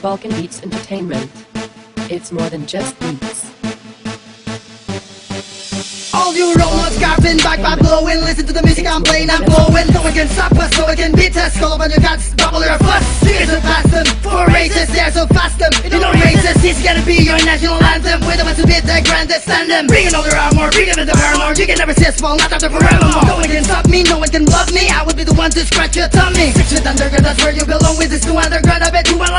Balkan Beats Entertainment. It's more than just beats. All you robots carving back by blowing. Listen to the music I'm playing, I'm glowing No one can stop us, no one can beat us. Call up on your guts, double your fuss. Singers are past them, four races, they're so fast them. You know races, this is gonna be your national anthem. We're the ones who beat the grandest anthem Bringing all their armor, bringing the paramore You can never us fall, not after forevermore. No one can stop me, no one can love me. I will be the one to scratch your tummy. Six feet underground, that's where you belong. With this new underground, I bet you will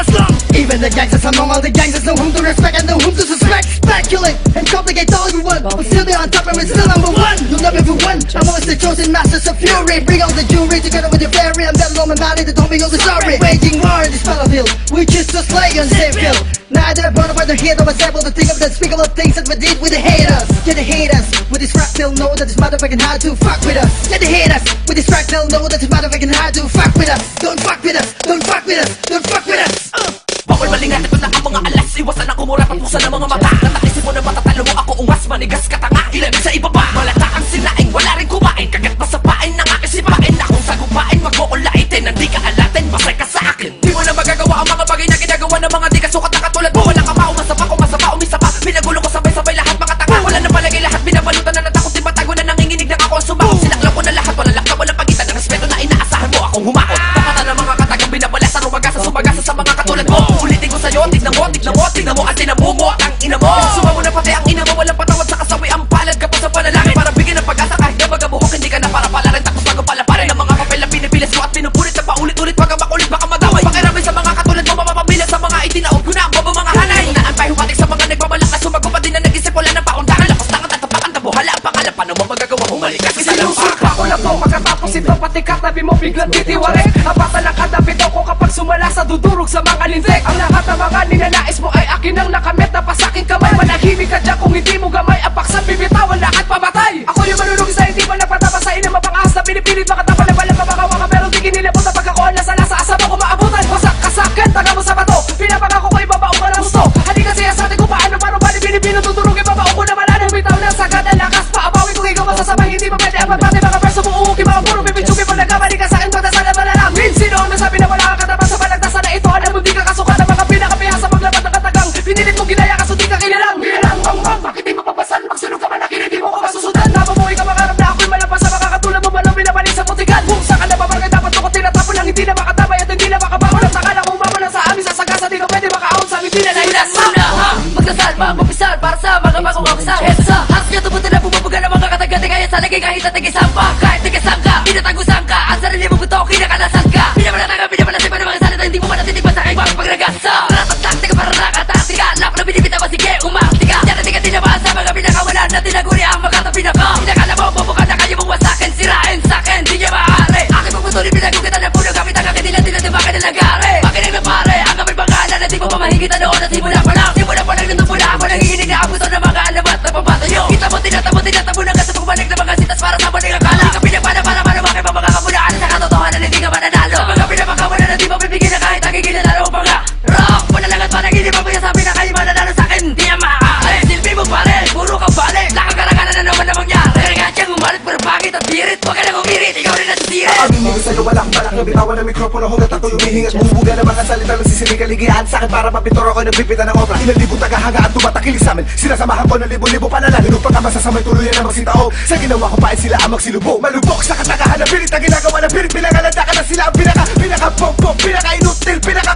long Even the among all the gangsters. Know whom to respect and know whom to suspect. Speculate and complicate all you want. We'll still be on top and we're still number one. You'll never be one I'm always the chosen masters of fury. Bring all the jewelry together with your fairy And battle all my money that don't be all the sorry. Waging war in this battlefield We choose to slay on same field Neither brought by the hate I was able to think of the unspeakable things that we did with the haters. Yeah, the haters with this rap they'll know that this motherfucking hard to fuck with us. Yeah, the haters with this rap they'll know that this motherfucking hard to fuck with us. Don't fuck with us, Sa namang. Pati ang ina mo Walang patawad sa kasawi. Ang palad ka pa sa panalangin. Para bigyan ng pag-asa Kahit na magabuhok Hindi ka na para palarin Tapos bago pala pa rin Ang mga papel na pinipilis mo At pinupulit na paulit-ulit. Pag ang makulit baka madaway. Pakiramay sa mga katulad mo Mapapamila sa mga itinaog ko na Ang bobo mga hanay. Naan pa humatik sa mga nagbabalak Na sumago pa din na nag-isip Wala ng paundangan Lakas tangan at tapakan Tabuhala ang pangalan Paano mo magagawa? Humalik ka sa lampak Ako na to Pagkatapos ito pati katabi mo biglang titiwari. Abasa ng kadabi to ko kapag sumala sa dudurog sa mga lintik Ang lahat ng mga ninanais na tigisan pa Kahit tigisan ka, pinatagusan ka Ang sarili mo buto, kinakalasan ka Pinamalatangan, pinamalasin pa ng mga salita Hindi mo man natitipan sa mga pagragasa Ratatak, tika para nakatatika Lap na binibita ba sige, umaktika Yan na tika tinamaan sa mga pinakawalan Na tinaguri ang mga pinaka Pinakala mo, bubuka na kayo mong wasakin Sirain sa akin, di niya maaari. Aking pagpatuloy, pinagugitan na puno Gamit ang akin nila, tila di bakit nilagari bitawan ng mikropono Hanggat ako'y umihingat Bumubuga ng mga salita Nagsisinig kaligihan sa akin Para mapitor ako Nagbibita ng obra. Ilang libo tagahanga at tumatakilig sa amin. Sinasamahan ko ng libo-libo panalan Hinong pagkamasa sa may tuluyan na magsitao. Sa ginawa ko pa ay sila ang magsilubo. Malubok sa katagahan ng pilit Na ginagawa ng pilit Pinangalanda ka na sila. Ang pinaka Pinaka pong pong Pinaka inutil Pinaka